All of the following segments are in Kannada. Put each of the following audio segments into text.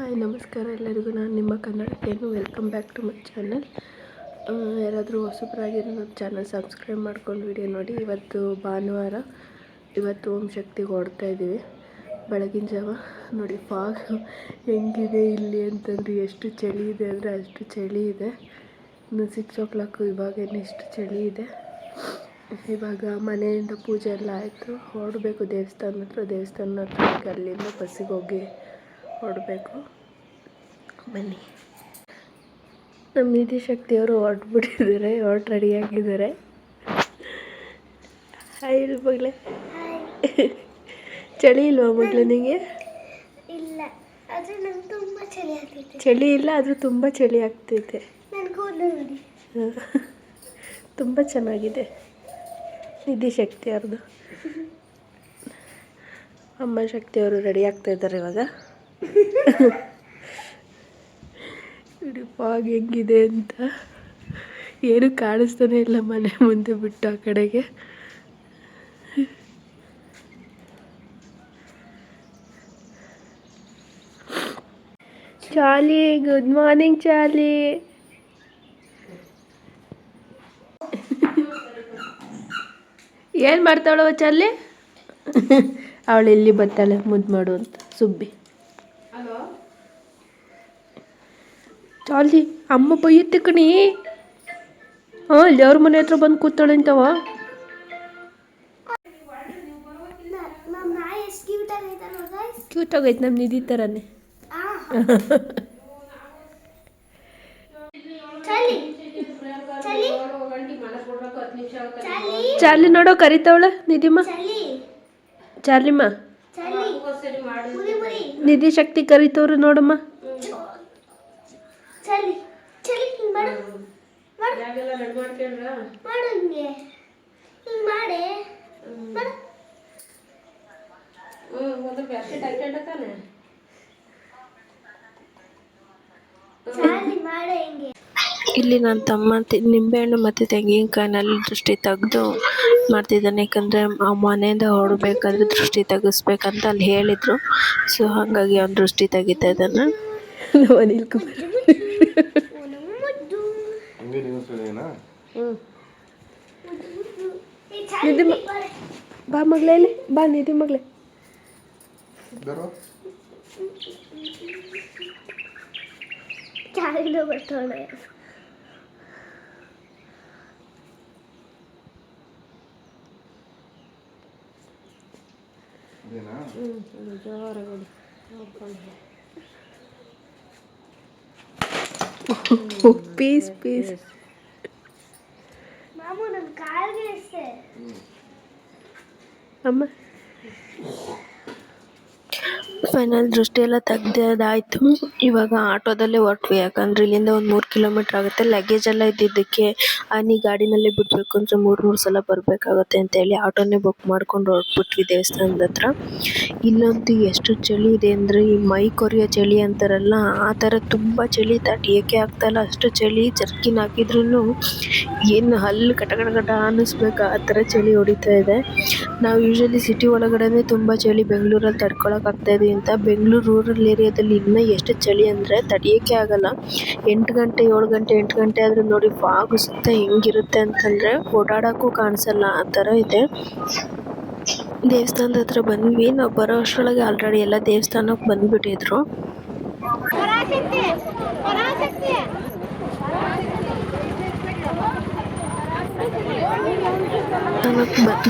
ಹಾಯ್, ನಮಸ್ಕಾರ ಎಲ್ಲರಿಗೂ. ನಾನು ನಿಮ್ಮ ಕನ್ನಡಕ್ಕೇನು welcome back to my channel ಯಾರಾದರೂ ಹೊಸಬ್ರಾಗಿರೋ ನನ್ನ ಚಾನಲ್ ಸಬ್ಸ್ಕ್ರೈಬ್ ಮಾಡ್ಕೊಂಡು ವಿಡಿಯೋ ನೋಡಿ. ಇವತ್ತು ಭಾನುವಾರ, ಇವತ್ತು ಓಂ ಶಕ್ತಿಗೆ ಓಡ್ತಾ ಇದ್ದೀವಿ ಬೆಳಗಿನ ಜಾವ. ನೋಡಿ ಫಾಗ್ ಹೆಂಗಿದೆ ಇಲ್ಲಿ ಅಂತಂದ್ರೆ ಎಷ್ಟು ಚಳಿ ಇದೆ ಅಂದರೆ ಅಷ್ಟು ಚಳಿ ಇದೆ. ಇನ್ನು ಸಿಕ್ಸ್ ಓ ಕ್ಲಾಕು ಇವಾಗೇನು ಎಷ್ಟು ಚಳಿ ಇದೆ. ಇವಾಗ ಮನೆಯಿಂದ ಪೂಜೆ ಎಲ್ಲ ಆಯಿತು. ಹೊರಡಬೇಕು ದೇವಸ್ಥಾನ ಹತ್ರ. ದೇವಸ್ಥಾನ ಹತ್ರ ಅಲ್ಲಿಂದ ಬಸ್ಸಿಗೆ ಹೋಗಿ ಹೊರಡಬೇಕು ಬನ್ನಿ. ನಮ್ಮ ನಿಧಿ ಶಕ್ತಿಯವರು ಹೊರಟ್ಬಿಟ್ಟಿದ್ದಾರೆ ಹೊರಟು ರೆಡಿಯಾಗಿದ್ದಾರೆ ಹಾಯ್ ಮಗಳೇ. ಚಳಿ ಇಲ್ವಾ ಮಗಳೇ ನಿಮಗೆ ಇಲ್ಲ ಅದು ನಂಗೆ ತುಂಬ ಚಳಿ ಆಗ್ತೈತೆ. ಚಳಿ ಇಲ್ಲ ಆದರೂ ತುಂಬ ಚಳಿ ಆಗ್ತೈತೆ. ತುಂಬ ಚೆನ್ನಾಗಿದೆ ನಿಧಿ ಶಕ್ತಿ ಅವ್ರದ್ದು ಅಮ್ಮ ಶಕ್ತಿಯವರು ರೆಡಿ ಆಗ್ತಾ ಇದ್ದಾರೆ ಇವಾಗ. ನೋಡಿ ಹೆಂಗಿದೆ ಅಂತ. ಏನು ಕಾಣಿಸ್ತಾನೆ ಇಲ್ಲ ಮನೆ ಮುಂದೆ ಬಿಟ್ಟು ಆ ಕಡೆಗೆ. Charlie good morning Charlie. ಏನು ಮಾಡ್ತಾಳವ ಚಾಲಿ? ಅವಳು ಇಲ್ಲಿ ಬರ್ತಾಳೆ ಮುದ್ದು ಮಾಡು ಅಂತ, ಸುಬ್ಬಿ. ಚಾಲಿ ಅಮ್ಮ ಬೈಯುತ್ತೆ ಕಣಿ. ಹಾಂ ಇಲ್ಲಿ ಅವ್ರ ಮನೆ ಹತ್ರ ಬಂದು ಕೂತಾಳೆ ಅಂತವ? ಕ್ಯೂಟ್ ಆಗೈತೆ ನಮ್ಮ ನಿಧಿ ಥರನೇ ಚಾರ್ಲಿ ನೋಡೋ, ಕರಿತಾವಳ ನಿಧಿಮ್ಮ ಚಾರ್ಲಿಮ್ಮ ನಿಧಿ ಶಕ್ತಿ ಕರಿತವ್ರು ನೋಡಮ್ಮ. ಚಳಿ ಚಲಿ ಹಿಂಗೆ ಮಾಡು ಮಾಡು. ಮಾಡು ಹಿಂಗೆ. ಹಿಂಗೆ ಮಾಡೆ. ಮಾಡು. ಚಾಲಿ ಮಾಡೆ ಹಿಂಗೆ. ಇಲ್ಲಿ ನನ್ನ ತಮ್ಮ ನಿಂಬೆಹಣ್ಣು ಮತ್ತು ತೆಂಗಿನಕಾಯಿನಲ್ಲಿ ದೃಷ್ಟಿ ತೆಗೆದು ಮಾಡ್ತಿದ್ದಾನೆ. ಯಾಕಂದರೆ ಆ ಮನೆಯಿಂದ ಹೊಡಬೇಕಾದ್ರೆ ದೃಷ್ಟಿ ತೆಗಿಸ್ಬೇಕಂತ ಅಲ್ಲಿ ಹೇಳಿದರು. ಸೊ ಹಾಗಾಗಿ ಅವ್ನು ದೃಷ್ಟಿ ತೆಗಿತಾ ಇದ್ದಾನೆ. ಅನಿಲ್ ಕುಮಾರ್ ಮುದ್ದು ಹಂಗೆ ನೀವು ಸರಿನಾ ಈ ಚಾಲಿ ನಿಧಿ ಮ- ಮಾಡೆ. ಬಾ ಮಗಳೇ ಇಲ್ಲಿ ಬಾ ನಿಧಿ ಮಗಳೇ ಬರೋ ಚಾಲಿನ ಬರ್ತಾಳೆ ಇದೇನಾ ಪೀಸ್ ಪೀಸ್ ಮಾಮು ನನ್ನ ಕಾಲ್ಗೆ ಎಷ್ಟೇ ಅಮ್ಮ ಫೈನಲ್ ದೃಷ್ಟಿ ಎಲ್ಲ ತೆಗ್ದದಾಯ್ತು ಇವಾಗ ಆಟೋದಲ್ಲೇ ಹೊರಟ್ವಿ. ಯಾಕಂದ್ರೆ ಇಲ್ಲಿಂದ ಒಂದು ಮೂರು ಕಿಲೋಮೀಟರ್ ಆಗುತ್ತೆ. ಲಗೇಜ್ ಎಲ್ಲ ಇದ್ದಿದ್ದಕ್ಕೆ ಆನಿ ಗಾಡಿನಲ್ಲೇ ಬಿಡಬೇಕು ಅಂದ್ರೆ ಮೂರು ಮೂರು ಸಲ ಬರಬೇಕಾಗುತ್ತೆ ಅಂತೇಳಿ ಆಟೋನೇ ಬುಕ್ ಮಾಡ್ಕೊಂಡು ಹೊರಟ್ಬಿಟ್ವಿ ದೇವಸ್ಥಾನದ ಹತ್ರ. ಇಲ್ಲಂತೂ ಎಷ್ಟು ಚಳಿ ಇದೆ ಅಂದರೆ ಈ ಮೈ ಕೊರಿಯೋ ಚಳಿ ಅಂತಾರಲ್ಲ, ಆ ಥರ ತುಂಬ ಚಳಿ ಆಗ್ತಾ ಇಲ್ಲ. ಅಷ್ಟು ಚಳಿ ಜರ್ಕಿನ್ ಹಾಕಿದ್ರೂ ಏನು ಹಲ್ಲು ಕಟ ಕಟ ಕಟ ಅನ್ನಿಸ್ಬೇಕು. ಆ ಥರ ಚಳಿ ಹೊಡಿತಾ ಇದೆ. ನಾವು ಯೂಶಲಿ ಸಿಟಿ ಒಳಗಡೆನೇ ತುಂಬ ಚಳಿ, ಬೆಂಗಳೂರಲ್ಲಿ ತಡ್ಕೊಳಕ್ ಆಗ್ತಾ ಇದೆ. ಅಂತ ಬೆಂಗಳೂರು ರೂರಲ್ ಏರಿಯಾದಲ್ಲಿ ಇನ್ನೂ ಎಷ್ಟು ಚಳಿ ಅಂದರೆ ತಡೆಯೋಕ್ಕೆ ಆಗಲ್ಲ. ಎಂಟು ಗಂಟೆ, ಏಳು ಗಂಟೆ, ಎಂಟು ಗಂಟೆ ಆದರೂ ನೋಡಿ ಫಾಗು ಸುತ್ತ ಹೆಂಗಿರುತ್ತೆ ಅಂತಂದರೆ ಓಡಾಡೋಕ್ಕೂ ಕಾಣಿಸಲ್ಲ ಆ ಥರ ಇದೆ. ದೇವಸ್ಥಾನದ ಹತ್ರ ಬಂದ್ವಿ. ನಾವು ಬರೋ ಅಷ್ಟರೊಳಗೆ ಆಲ್ರೆಡಿ ಎಲ್ಲ ದೇವಸ್ಥಾನಕ್ಕೆ ಬಂದುಬಿಟ್ಟಿದ್ರು.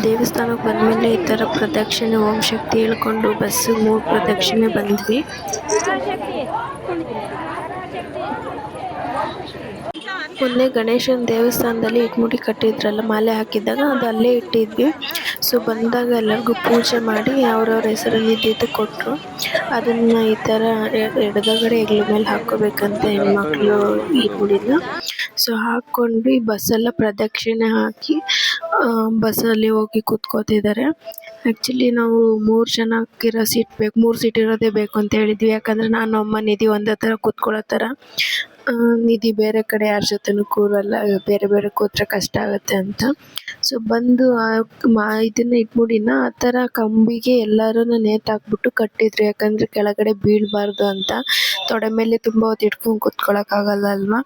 ದೇವಸ್ಥಾನಕ್ಕೆ ಬಂದಮೇಲೆ ಈ ಥರ ಪ್ರದಕ್ಷಿಣೆ, ಓಂ ಶಕ್ತಿ ಹೇಳ್ಕೊಂಡು ಬಸ್ಸಿಗೆ ಮೂರು ಪ್ರದಕ್ಷಿಣೆ ಬಂದ್ವಿ. ಮೊನ್ನೆ ಗಣೇಶನ ದೇವಸ್ಥಾನದಲ್ಲಿ ಇಟ್ಮುಡಿ ಕಟ್ಟಿದ್ರಲ್ಲ, ಮಾಲೆ ಹಾಕಿದ್ದಾಗ ಅದು ಅಲ್ಲೇ ಇಟ್ಟಿದ್ವಿ. ಸೊ ಬಂದಾಗ ಎಲ್ಲರಿಗೂ ಪೂಜೆ ಮಾಡಿ ಅವ್ರವ್ರ ಹೆಸರಲ್ಲಿ ಇದ್ದಿದ್ದು ಕೊಟ್ಟರು. ಅದನ್ನು ಈ ಥರ ಎಡದಗಡೆ ಹೆಗ್ಲ ಮೇಲೆ ಹಾಕ್ಕೋಬೇಕಂತ ಹೆಣ್ಮಕ್ಳು ಇಟ್ಮುಡಿನ. ಸೊ ಹಾಕ್ಕೊಂಡು ಬಸ್ಸೆಲ್ಲ ಪ್ರದಕ್ಷಿಣೆ ಹಾಕಿ ಬಸ್ಸಲ್ಲಿ ಹೋಗಿ ಕೂತ್ಕೋತಿದ್ದಾರೆ. ಆ್ಯಕ್ಚುಲಿ ನಾವು ಮೂರು ಜನಕ್ಕಿರೋ ಸೀಟ್ ಬೇಕು, ಮೂರು ಸೀಟ್ ಇರೋದೇ ಬೇಕು ಅಂತ ಹೇಳಿದ್ವಿ. ಯಾಕಂದರೆ ನಾನು ಅಮ್ಮ ನಿಧಿ ಒಂದೇ ಥರ ಕೂತ್ಕೊಳ್ಳೋ ಥರ. ನಿಧಿ ಬೇರೆ ಕಡೆ ಯಾರ ಜೊತೆನೂ ಕೂರಲ್ಲ, ಬೇರೆ ಬೇರೆ ಕೂತ್ರೆ ಕಷ್ಟ ಆಗುತ್ತೆ ಅಂತ. ಸೊ ಬಂದು ಮಾ, ಇದನ್ನ ಇಟ್ಬಿಡಿನ ಆ ಥರ ಕಂಬಿಗೆ ಎಲ್ಲರನ್ನ ನೇತಾಕ್ಬಿಟ್ಟು ಕಟ್ಟಿದ್ರು, ಯಾಕಂದರೆ ಕೆಳಗಡೆ ಬೀಳಬಾರ್ದು ಅಂತ. ತೊಡೆ ಮೇಲೆ ತುಂಬ ಹೊತ್ತು ಇಟ್ಕೊಂಡು ಕೂತ್ಕೊಳ್ಳೋಕ್ಕಾಗಲ್ಲ ಅಲ್ವಾ?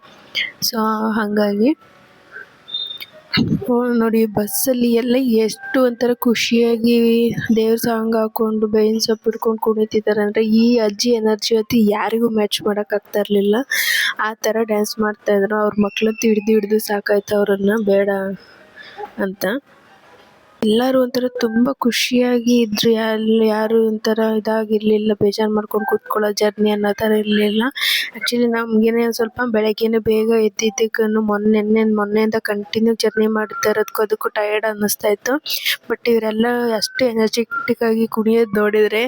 ಸೊ ಹಾಗಾಗಿ ನೋಡಿ, ಬಸ್ಸಲ್ಲಿ ಎಲ್ಲ ಎಷ್ಟು ಒಂಥರ ಖುಷಿಯಾಗಿ ದೇವ್ರ ಸಾಂಗ್ ಹಾಕೊಂಡು ಬೇವಿನ ಸೊಪ್ಪು ಹಿಡ್ಕೊಂಡು ಕುಣಿತಿದ್ದಾರೆ ಅಂದರೆ, ಈ ಅಜ್ಜಿ ಎನರ್ಜಿ ಹೊತ್ತಿ ಯಾರಿಗೂ ಮ್ಯಾಚ್ ಮಾಡೋಕ್ಕಾಗ್ತಾ ಇರಲಿಲ್ಲ. ಆ ಥರ ಡ್ಯಾನ್ಸ್ ಮಾಡ್ತಾಯಿದ್ರು ಅವ್ರ ಮಕ್ಳಂತೂ ಹಿಡ್ದು ಹಿಡ್ದು ಸಾಕಾಯ್ತು. ಅವರನ್ನು ಬೇಡ. ಅಂತ ಎಲ್ಲರೂ ಒಂಥರ ತುಂಬ ಖುಷಿಯಾಗಿ ಇದ್ರು. ಅಲ್ಲಿ ಯಾರು ಒಂಥರ ಇದಾಗಿರಲಿಲ್ಲ, ಬೇಜಾರು ಮಾಡ್ಕೊಂಡು ಕೂತ್ಕೊಳ್ಳೋ ಜರ್ನಿ ಅನ್ನೋ ಥರ ಇರಲಿಲ್ಲ. ಆ್ಯಕ್ಚುಲಿ ನಮಗೇನೆ ಸ್ವಲ್ಪ ಬೆಳಗ್ಗೆನೇ ಬೇಗ ಎದ್ದಿದ್ದಕ್ಕೂ ಮೊನ್ನೆ, ನೆನ್ನೆ, ಮೊನ್ನೆಯಿಂದ ಕಂಟಿನ್ಯೂ ಜರ್ನಿ ಮಾಡ್ತಾ ಇರೋದಕ್ಕೂ ಅದಕ್ಕೂ ಟಯರ್ಡ್ ಅನ್ನಿಸ್ತಾ ಇತ್ತು. ಬಟ್ ಇವರೆಲ್ಲ ಅಷ್ಟು ಎನರ್ಜೆಟಿಕ್ ಆಗಿ ಕುಣಿಯೋದು ನೋಡಿದರೆ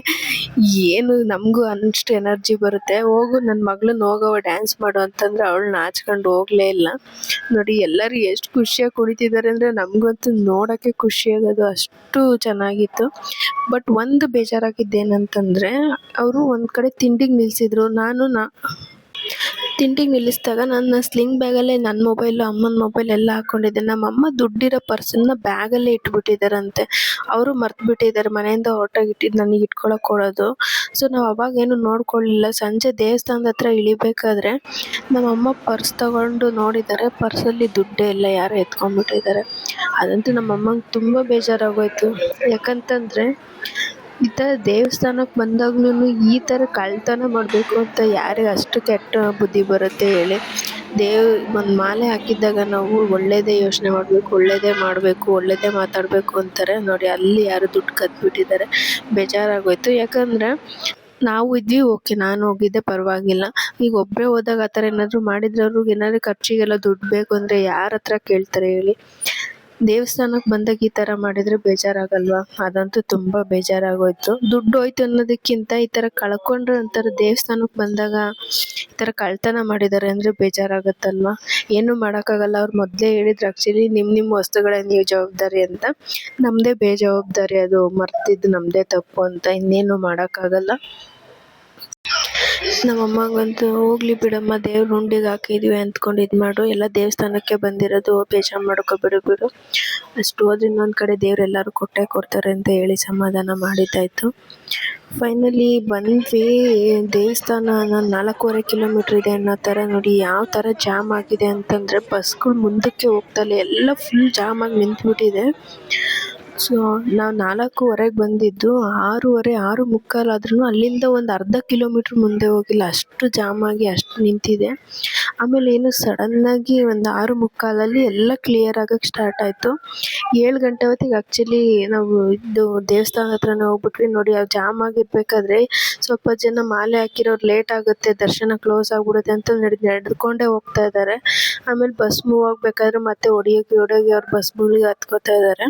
ಏನು ನಮಗೂ ಅಷ್ಟು ಎನರ್ಜಿ ಬರುತ್ತೆ. ಹೋಗು ನನ್ನ ಮಗಳನ್ನ ಹೋಗವ ಡ್ಯಾನ್ಸ್ ಮಾಡು ಅಂತಂದ್ರೆ ಅವಳು ನಾಚ್ಕೊಂಡು ಹೋಗಲೇ ಇಲ್ಲ. ನೋಡಿ ಎಲ್ಲರೂ ಎಷ್ಟು ಖುಷಿಯಾಗಿ ಕುಣಿತಿದ್ದಾರೆ ಅಂದರೆ ನಮಗಂತೂ ನೋಡೋಕ್ಕೆ ಖುಷಿಯಾಗೋದು ಅಷ್ಟು ಚೆನ್ನಾಗಿತ್ತು. ಬಟ್ ಒಂದು ಬೇಜಾರಾಗಿದ್ದೇನಂತಂದರೆ ಅವರು ಒಂದು ಕಡೆ ತಿಂಡಿಗೆ ನಿಲ್ಲಿಸಿದ್ರು ನಾನು ನಾ ತಿಂಡಿಗೆ ನಿಲ್ಲಿಸಿದಾಗ ನನ್ನ ಸ್ಲಿಂಗ್ ಬ್ಯಾಗಲ್ಲೇ ನನ್ನ ಮೊಬೈಲು ಅಮ್ಮನ ಮೊಬೈಲ್ ಎಲ್ಲ ಹಾಕ್ಕೊಂಡಿದ್ದೆ ನಮ್ಮಮ್ಮ ದುಡ್ಡಿರೋ ಪರ್ಸನ್ನ ಬ್ಯಾಗಲ್ಲೇ ಇಟ್ಬಿಟ್ಟಿದ್ದಾರಂತೆ ಅವರು ಮರ್ತು ಬಿಟ್ಟಿದ್ದಾರೆ. ಮನೆಯಿಂದ ಹೊರಟಾಗಿ ಇಟ್ಟಿದ್ದು ನನಗೆ ಇಟ್ಕೊಳಕ್ಕೆ ಕೊಡೋದು ಸೊ ನಾವು ಅವಾಗೇನು ನೋಡ್ಕೊಳ್ಳಿಲ್ಲ ಸಂಜೆ ದೇವಸ್ಥಾನದ ಹತ್ರ ಇಳಿಬೇಕಾದ್ರೆ ನಮ್ಮಮ್ಮ ಪರ್ಸ್ ತಗೊಂಡು ನೋಡಿದ್ದಾರೆ ಪರ್ಸಲ್ಲಿ ದುಡ್ಡೇ ಇಲ್ಲ. ಯಾರೋ ಎತ್ಕೊಂಡ್ಬಿಟ್ಟಿದ್ದಾರೆ ಅದಂತೂ ನಮ್ಮಮ್ಮಂಗೆ ತುಂಬ ಬೇಜಾರಾಗೋಯ್ತು. ಯಾಕಂತಂದರೆ ಈ ಥರ ದೇವಸ್ಥಾನಕ್ಕೆ ಬಂದಾಗ್ಲೂ ಈ ಥರ ಕಳ್ಳತನ ಮಾಡಬೇಕು ಅಂತ ಯಾರಿಗೆ ಅಷ್ಟು ಕೆಟ್ಟ ಬುದ್ಧಿ ಬರುತ್ತೆ ಹೇಳಿ. ದೇವ್, ಒಂದು ಮಾಲೆ ಹಾಕಿದ್ದಾಗ ನಾವು ಒಳ್ಳೆಯದೇ ಯೋಚನೆ ಮಾಡಬೇಕು ಒಳ್ಳೆಯದೇ ಮಾಡಬೇಕು ಒಳ್ಳೆಯದೇ ಮಾತಾಡಬೇಕು ಅಂತಾರೆ. ನೋಡಿ, ಅಲ್ಲಿ ಯಾರು ದುಡ್ಡು ಕದ್ದುಬಿಟ್ಟಿದ್ದಾರೆ ಬೇಜಾರಾಗೋಯ್ತು. ಯಾಕಂದರೆ ನಾವು ಇದ್ವಿ, ಓಕೆ, ನಾನು ಹೋಗಿದ್ದೆ, ಪರವಾಗಿಲ್ಲ. ಈಗ ಒಬ್ಬರೇ ಹೋದಾಗ ಆ ಥರ ಏನಾದರೂ ಮಾಡಿದ್ರೆ ಅವ್ರಿಗೆ ಏನಾದ್ರು ಖರ್ಚಿಗೆಲ್ಲ ದುಡ್ಡು ಬೇಕು ಅಂದರೆ ಯಾರ ಹತ್ರ ಕೇಳ್ತಾರೆ ಹೇಳಿ. ದೇವಸ್ಥಾನಕ್ಕೆ ಬಂದಾಗ ಈ ಥರ ಮಾಡಿದರೆ ಬೇಜಾರಾಗಲ್ವಾ? ಅದಂತೂ ತುಂಬ ಬೇಜಾರಾಗೋಯ್ತು. ದುಡ್ಡು ಹೋಯ್ತು ಅನ್ನೋದಕ್ಕಿಂತ ಈ ಥರ ಕಳ್ಕೊಂಡ್ರೆ ಒಂಥರ ದೇವಸ್ಥಾನಕ್ಕೆ ಬಂದಾಗ ಈ ಥರ ಕಳ್ಳತನ ಮಾಡಿದ್ದಾರೆ ಅಂದರೆ ಬೇಜಾರಾಗುತ್ತಲ್ವಾ? ಏನು ಮಾಡೋಕ್ಕಾಗಲ್ಲ. ಅವ್ರು ಮೊದಲೇ ಹೇಳಿದ್ರು ಆ್ಯಕ್ಚುಲಿ ನಿಮ್ಮ ನಿಮ್ಮ ವಸ್ತುಗಳೇ ನೀವು ಜವಾಬ್ದಾರಿ ಅಂತ. ನಮ್ಮದೇ ಬೇಜವಾಬ್ದಾರಿ ಅದು. ಮರ್ತಿದ್ದು ನಮ್ಮದೇ ತಪ್ಪು ಅಂತ ಇನ್ನೇನು ಮಾಡೋಕ್ಕಾಗಲ್ಲ. ನಮ್ಮ ಅಮ್ಮಂಗಂತೂ ಹೋಗ್ಲಿ ಬಿಡಮ್ಮ, ದೇವ್ರ ಹುಂಡಿಗೆ ಹಾಕಿದ್ವಿ ಅಂದ್ಕೊಂಡು ಇದು ಮಾಡು. ಎಲ್ಲ ದೇವಸ್ಥಾನಕ್ಕೆ ಬಂದಿರೋದು ಬೇಜಾರು ಮಾಡ್ಕೋ ಬಿಡು. ಅಷ್ಟು ಹೋದ್ರೆ ಇನ್ನೊಂದು ಕಡೆ ದೇವ್ರು ಎಲ್ಲರೂ ಕೊಟ್ಟೇ ಕೊಡ್ತಾರೆ ಅಂತ ಹೇಳಿ ಸಮಾಧಾನ ಮಾಡಿದ್ದಾಯಿತು. ಫೈನಲಿ ಬಂದ್ವಿ. ದೇವಸ್ಥಾನ ನಾಲ್ಕೂವರೆ ಕಿಲೋಮೀಟ್ರ್ ಇದೆ ಅನ್ನೋ ಥರ ನೋಡಿ, ಯಾವ ಥರ ಜಾಮ್ ಆಗಿದೆ ಅಂತಂದರೆ ಬಸ್ಗಳು ಮುಂದಕ್ಕೆ ಹೋಗ್ತಾಯಿಲ್ಲ ಎಲ್ಲ ಫುಲ್ ಜಾಮ್ ಆಗಿ ನಿಂತ್ಬಿಟ್ಟಿದೆ. ಸೊ ನಾವು ನಾಲ್ಕೂವರೆಗೆ ಬಂದಿದ್ದು, ಆರೂವರೆ, ಆರು ಮುಕ್ಕಾಲು ಆದ್ರೂ ಅಲ್ಲಿಂದ ಒಂದು ಅರ್ಧ ಕಿಲೋಮೀಟ್ರ್ ಮುಂದೆ ಹೋಗಿಲ್ಲ. ಅಷ್ಟು ಜಾಮ್ ಆಗಿ ಅಷ್ಟು ನಿಂತಿದೆ. ಆಮೇಲೆ ಏನು ಸಡನ್ನಾಗಿ ಒಂದು ಆರು ಮುಕ್ಕಾಲಲ್ಲಿ ಎಲ್ಲ ಕ್ಲಿಯರ್ ಆಗೋಕ್ಕೆ ಸ್ಟಾರ್ಟ್ ಆಯಿತು. ಏಳು ಗಂಟೆ ಹೊತ್ತಿಗೆ ಆ್ಯಕ್ಚುಲಿ ನಾವು ಇದು ದೇವಸ್ಥಾನ ಹತ್ರನೇ ಹೋಗ್ಬಿಟ್ವಿ. ನೋಡಿ ಆ ಜಾಮ್ ಆಗಿರ್ಬೇಕಾದ್ರೆ ಸ್ವಲ್ಪ ಜನ ಮಾಲೆ ಹಾಕಿರೋರು ಲೇಟ್ ಆಗುತ್ತೆ, ದರ್ಶನ ಕ್ಲೋಸ್ ಆಗಿಬಿಡುತ್ತೆ ಅಂತ ನಡೆದು ನಡೆದುಕೊಂಡೇ ಹೋಗ್ತಾ ಇದ್ದಾರೆ ಆಮೇಲೆ ಬಸ್ ಮೂವ್ ಆಗಬೇಕಾದ್ರೆ ಮತ್ತೆ ಹೊಡಿಯೋಕೆ ಹೊಡಿಯೋಕೆ ಅವ್ರು ಬಸ್ಗಳಿಗೆ ಹತ್ಕೋತಾ ಇದ್ದಾರೆ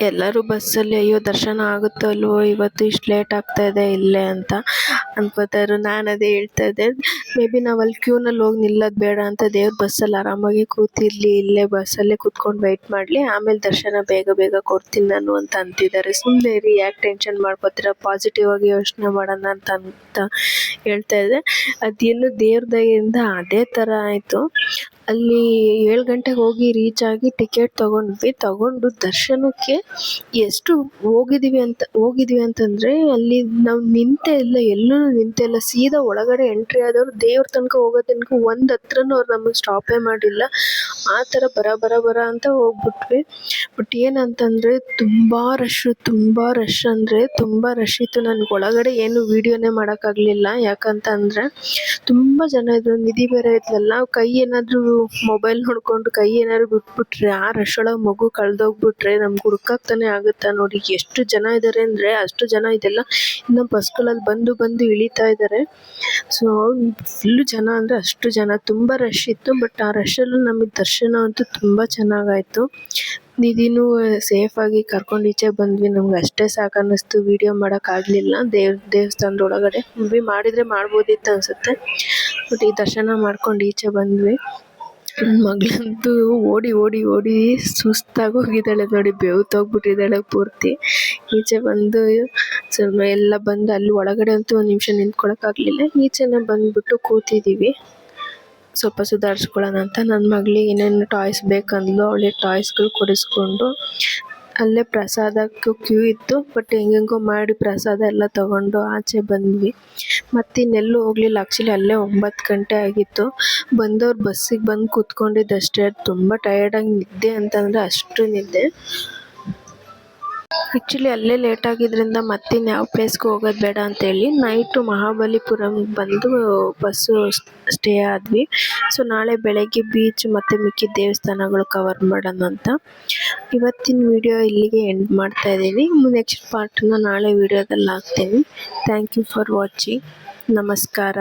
ಎಲ್ಲರೂ ಬಸ್ಸಲ್ಲಿ, ಅಯ್ಯೋ, ದರ್ಶನ ಆಗುತ್ತೋ ಇವತ್ತು ಇಷ್ಟು ಲೇಟ್ ಆಗ್ತಾ ಇದೆ, ಇಲ್ಲೇ ಅಂತ ಇದ್ರು. ನಾನು ಅದೇ ಹೇಳ್ತಾ ಇದ್ದೆ. ಮೇ ಬಿ ನಾವು ಅಲ್ಲಿ ಕ್ಯೂನಲ್ಲಿ ಹೋಗಿ ನಿಲ್ಲೋದು ಬೇಡ ಅಂತ ದೇವ್ರ ಬಸ್ಸಲ್ಲಿ ಆರಾಮಾಗಿ ಕೂತಿರ್ಲಿ, ಇಲ್ಲೇ ಬಸ್ಸಲ್ಲೇ ಕೂತ್ಕೊಂಡು ವೆಯ್ಟ್ ಮಾಡಲಿ, ಆಮೇಲೆ ದರ್ಶನ ಬೇಗ ಬೇಗ ಕೊಡ್ತೀನಿ ನಾನು ಅಂತ ಅಂತಿದ್ದಾರೆ ಸುಮ್ಮನೆ ರೀ ಯಾಕೆ ಟೆನ್ಷನ್ ಮಾಡ್ಕೋತೀರ ಪಾಸಿಟಿವ್ ಆಗಿ ಯೋಚನೆ ಮಾಡೋಣ ಅಂತ ಅಂತ ಹೇಳ್ತಾ ಇದ್ದೆ. ಅದೇನು ದೇವ್ರ ದಯೆಯಿಂದ ಅದೇ ಥರ ಆಯಿತು. ಅಲ್ಲಿ ಏಳು ಗಂಟೆಗೆ ಹೋಗಿ ರೀಚ್ ಆಗಿ ಟಿಕೆಟ್ ತೊಗೊಂಡ್ವಿ. ತಗೊಂಡು ದರ್ಶನಕ್ಕೆ ಎಷ್ಟು ಹೋಗಿದ್ದೀವಿ ಅಂತ, ಹೋಗಿದ್ವಿ ಅಂತಂದರೆ ಅಲ್ಲಿ ನಾವು ನಿಂತೆ ಇಲ್ಲ, ಎಲ್ಲೂ ನಿಂತೆ ಇಲ್ಲ, ಸೀದಾ ಒಳಗಡೆ ಎಂಟ್ರಿ ಆದವ್ರು ದೇವ್ರ ತನಕ ಹೋಗೋ ತನಕ ಒಂದು ಹತ್ರನೂ ಅವ್ರು ನಮಗೆ ಸ್ಟಾಪೇ ಮಾಡಿಲ್ಲ. ಆ ಥರ ಬರ ಬರ ಬರ ಅಂತ ಹೋಗ್ಬಿಟ್ವಿ. ಬಟ್ ಏನಂತಂದರೆ ತುಂಬ ರಶ್ ತುಂಬ ರಶ್ ಅಂದರೆ ತುಂಬ ರಶ್ ಇತ್ತು. ನನ್ಗೆ ಒಳಗಡೆ ಏನು ವೀಡಿಯೋನೇ ಯಾಕಂತ ಅಂದ್ರೆ ತುಂಬ ಜನ ಇದ್ರು, ನಿಧಿ ಬೇರೆ ಇದ್ಲಲ್ಲ ಕೈ ಏನಾದರೂ ಮೊಬೈಲ್ ನೋಡ್ಕೊಂಡು ಕೈ ಏನಾದ್ರು ಬಿಟ್ಬಿಟ್ರೆ, ಆ ರಶ್ ಒಳಗೆ ಮಗು ಕಳೆದೋಗ್ಬಿಟ್ರೆ ನಮ್ಗೆ ಹುಡ್ಕಾಕ್ತಾನೆ ತಾನೇ ಆಗುತ್ತಾ ನೋಡಿ. ಎಷ್ಟು ಜನ ಇದ್ದಾರೆ ಅಂದರೆ ಅಷ್ಟು ಜನ ಇದೆಲ್ಲ ಇನ್ನು ಬಸ್ಗಳಲ್ಲಿ ಬಂದು ಬಂದು ಇಳಿತಾ ಇದ್ದಾರೆ ಸೊ ಫುಲ್ಲು ಜನ ಅಂದರೆ ಅಷ್ಟು ಜನ. ತುಂಬ ರಶ್ ಇತ್ತು ಬಟ್ ಆ ರಶಲ್ಲೂ ನಮಗೆ ಅಂತೂ ತುಂಬ ಚೆನ್ನಾಗಾಯಿತು. ನಿಧಿನೂ ಸೇಫಾಗಿ ಕರ್ಕೊಂಡು ಈಚೆ ಬಂದ್ವಿ. ನಮ್ಗೆ ಅಷ್ಟೇ ಸಾಕು ಅನ್ನಿಸ್ತು ವೀಡಿಯೋ ಮಾಡೋಕ್ಕಾಗಲಿಲ್ಲ ದೇವ್ ದೇವಸ್ಥಾನದ ಒಳಗಡೆ ಮೇ ಬಿ ಮಾಡಿದರೆ ಮಾಡ್ಬೋದಿತ್ತು ಅನಿಸುತ್ತೆ. ಬಟ್ ಈ ದರ್ಶನ ಮಾಡ್ಕೊಂಡು ಈಚೆ ಬಂದ್ವಿ. ಮಗಳಂತೂ ಓಡಿ ಓಡಿ ಓಡಿ ಸುಸ್ತಾಗಿ ಹೋಗಿದ್ದಾಳೆ ನೋಡಿ. ಬೆವ್ತೋಗ್ಬಿಟ್ಟಿದ್ದಾಳೆ ಪೂರ್ತಿ. ಈಚೆ ಬಂದು ಸ್ವಲ್ಪ ಎಲ್ಲ ಬಂದು ಅಲ್ಲಿ ಒಳಗಡೆ ಅಂತೂ ಒಂದು ನಿಮಿಷ ನಿಂತ್ಕೊಳಕ್ಕಾಗಲಿಲ್ಲ ಈಚೆನೇ ಬಂದುಬಿಟ್ಟು ಕೂತಿದ್ದೀವಿ ಸ್ವಲ್ಪ ಸುಧಾರಿಸ್ಕೊಳ್ಳೋಣ ಅಂತ ನನ್ನ ಮಗಳಿಗೆ ಏನೇನು ಟಾಯ್ಸ್ ಬೇಕಂದ್ಲು, ಅವಳಿಗೆ ಟಾಯ್ಸ್ಗಳು ಕೊಡಿಸ್ಕೊಂಡು ಅಲ್ಲೇ ಪ್ರಸಾದಕ್ಕೂ ಕ್ಯೂ ಇತ್ತು, ಬಟ್ ಹೆಂಗೆಂಗೋ ಮಾಡಿ ಪ್ರಸಾದ ಎಲ್ಲ ತೊಗೊಂಡು ಆಚೆ ಬಂದ್ವಿ. ಮತ್ತಿನ್ನೆಲ್ಲೂ ಹೋಗ್ಲಿಲ್ಲ ಆ್ಯಕ್ಚುಲಿ ಅಲ್ಲೇ ಒಂಬತ್ತು ಗಂಟೆ ಆಗಿತ್ತು. ಬಂದವ್ರು ಬಸ್ಸಿಗೆ ಬಂದು ಕೂತ್ಕೊಂಡಿದ್ದಷ್ಟೇ, ತುಂಬ ಟಯರ್ಡಾಗಿ ನಿದ್ದೆ ಅಂತಂದರೆ ಅಷ್ಟು ನಿದ್ದೆ. ಆ್ಯಕ್ಚುಲಿ ಅಲ್ಲೇ ಲೇಟ್ ಆಗಿದ್ದರಿಂದ ಮತ್ತಿನ್ಯಾವ ಪ್ಲೇಸ್ಗೂ ಹೋಗೋದು ಬೇಡ ಅಂತೇಳಿ ನೈಟು ಮಹಾಬಲಿಪುರಂಗೆ ಬಂದು ಬಸ್ಸು ಸ್ಟೇ ಆದ್ವಿ. ಸೊ ನಾಳೆ ಬೆಳಗ್ಗೆ ಬೀಚ್ ಮತ್ತು ಮಿಕ್ಕಿದ ದೇವಸ್ಥಾನಗಳು ಕವರ್ ಮಾಡೋಣ ಅಂತ. ಇವತ್ತಿನ ವಿಡಿಯೋ ಇಲ್ಲಿಗೆ ಎಂಡ್ ಮಾಡ್ತಾ ಇದ್ದೀನಿ. ನೆಕ್ಸ್ಟ್ ಪಾರ್ಟನ್ನ ನಾಳೆ ವಿಡಿಯೋದಲ್ಲಿ ಹಾಕ್ತೀನಿ. ಥ್ಯಾಂಕ್ ಯು ಫಾರ್ ವಾಚಿಂಗ್ ನಮಸ್ಕಾರ.